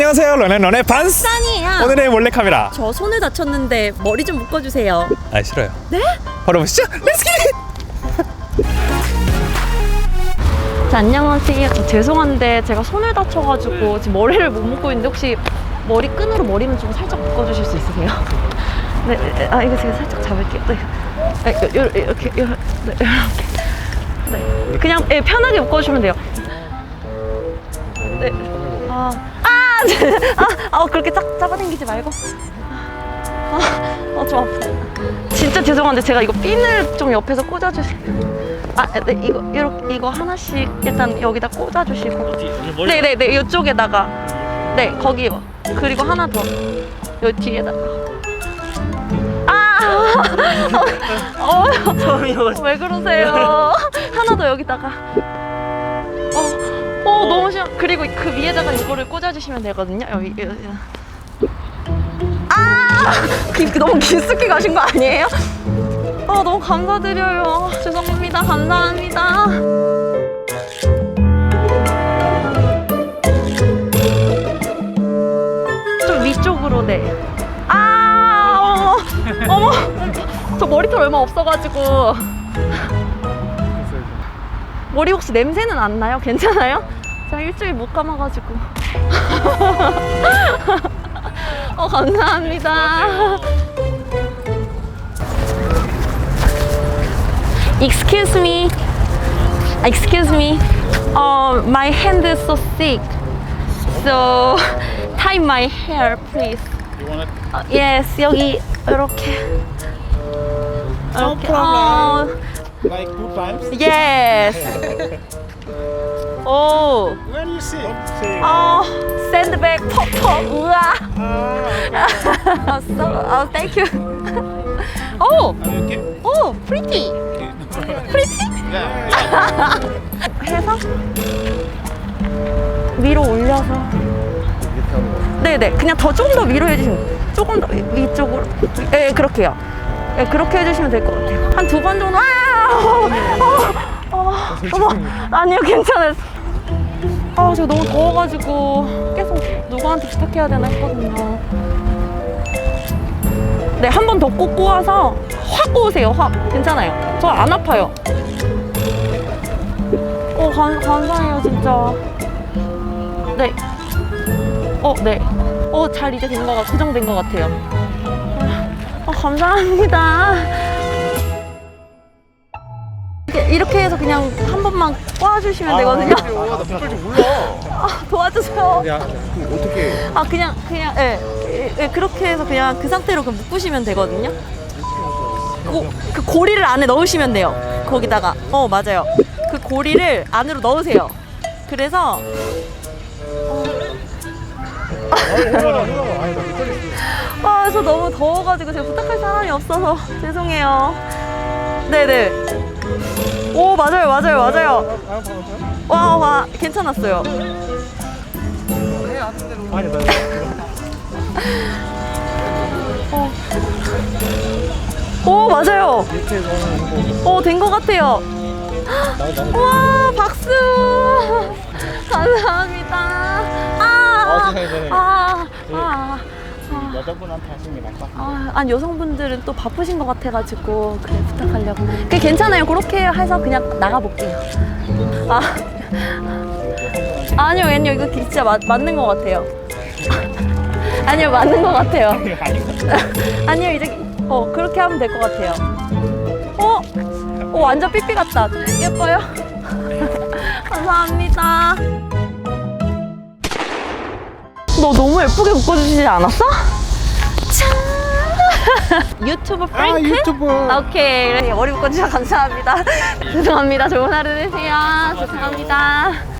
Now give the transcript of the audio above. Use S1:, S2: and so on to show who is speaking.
S1: 안녕하세요 런앤런의 반스
S2: 짠이에요.
S1: 오늘의 몰래카메라
S2: 저 손을 다쳤는데 머리 좀 묶어주세요.
S1: 아 싫어요
S2: 네?
S1: 바로 보시죠 렛츠 기릿
S2: 자, 안녕하세요. 저 죄송한데 제가 손을 다쳐가지고 지금 머리를 못 묶고 있는데 혹시 머리 끈으로 머리만 좀 살짝 묶어주실 수 있으세요? 네, 네, 아 이거 제가 살짝 잡을게요. 네, 네 요, 요, 이렇게, 요, 네, 이렇게. 네, 그냥 예, 편하게 묶어주시면 돼요. 네, 아, 아, 네. 아, 아 그렇게 짝 잡아당기지 말고. 아, 어, 좀 아파. 진짜 죄송한데 제가 이거 핀을 좀 옆에서 꽂아주세요. 아, 네, 이거 이렇게 이거 하나씩 일단 여기다 꽂아주시고. 네, 네, 네, 이쪽에다가. 네, 거기요. 그리고 하나 더. 요 뒤에다가. 아, 어, 어, 왜 그러세요? 하나 더 여기다가. 어, 어, 너무 싫어. 그리고 그 위에다가 이거를 꽂아주시면 되거든요. 여기. 여기. 아, 그, 너무 깊숙이 가신 거 아니에요? 아, 너무 감사드려요. 죄송합니다. 감사합니다. 좀 위쪽으로, 네. 아, 어머, 어머. 저 머리털 얼마 없어가지고. 머리 혹시 냄새는 안 나요? 괜찮아요? 제가 일주일 못 감아가지고. 어, 감사합니다. Excuse me. Excuse me. Uh, my hand is so sick. So tie my hair, please. Uh, yes, 여기 이렇게.
S3: No problem. Like two times?
S2: yes. 오.
S3: Where you? See.
S2: 어, 샌드백 퍽퍽. 우와. 어, so, 어, thank you. 오,
S3: okay?
S2: 오, pretty. pretty?
S3: Yeah.
S2: 해서 위로 올려서 네네 그냥 더 조금 더 위로 해주시면 조금 더 위- 위쪽으로 네 그렇게요 네 그렇게 해주시면 될 것 같아요 한 두 번 정도 아! 어, 어, 어머 아니요 괜찮아요 아 제가 너무 더워가지고 계속 누구한테 부탁해야 되나 했거든요 네 한 번 더 꼭 꼬아서 확 꼬으세요 확 괜찮아요 저 안 아파요 어, 감, 감사해요, 진짜. 네. 어, 네. 어, 잘 이제 된 거, 같- 고정된 것 같아요. 어, 감사합니다. 이렇게, 해서 그냥 한 번만 꽈주시면 되거든요.
S3: 나좀 몰라.
S2: 아, 도와주세요.
S3: 야, 그럼 어떻게?
S2: 아, 그냥, 그냥, 예. 예, 예, 그렇게 해서 그냥 그 상태로 그냥 묶으시면 되거든요. 고, 그 고리를 안에 넣으시면 돼요. 거기다가. 어, 맞아요. 그 고리를 안으로 넣으세요. 그래서 아, 저 너무 더워가지고 제가 부탁할 사람이 없어서 죄송해요. 네네. 오, 맞아요, 맞아요, 맞아요. 와, 와, 괜찮았어요.
S3: 아니, 나
S2: 어. 오, 맞아요.
S3: 이렇게 해서 하는 거.
S2: 오, 된 것 같아요.
S3: 나, 나.
S2: 와, 박수! 감사합니다. 아,
S3: 아, 세상에.
S2: 아, 아, 아.
S3: 여자분한테 하시는 게 나을 것 같아.
S2: 아, 아니 여성분들은 또 바쁘신 것 같아가지고 그래 부탁하려고. 그 괜찮아요. 그렇게 해서 그냥 나가볼게요. 아, 아니요, 아니요. 이거 진짜 맞, 맞는 것 같아요. 아니요, 맞는 것 같아요. 아니요, 이제 어 그렇게 하면 될 것 같아요. 어, 어 완전 삐삐 같다. 좀 예뻐요. 감사합니다. 너 너무 예쁘게 묶어주시지 않았어? 참. 유튜브 프랭크?
S3: 아, 유튜브.
S2: 오케이. 머리 묶어주셔서 감사합니다. 죄송합니다. 좋은 하루 되세요. 죄송합니다.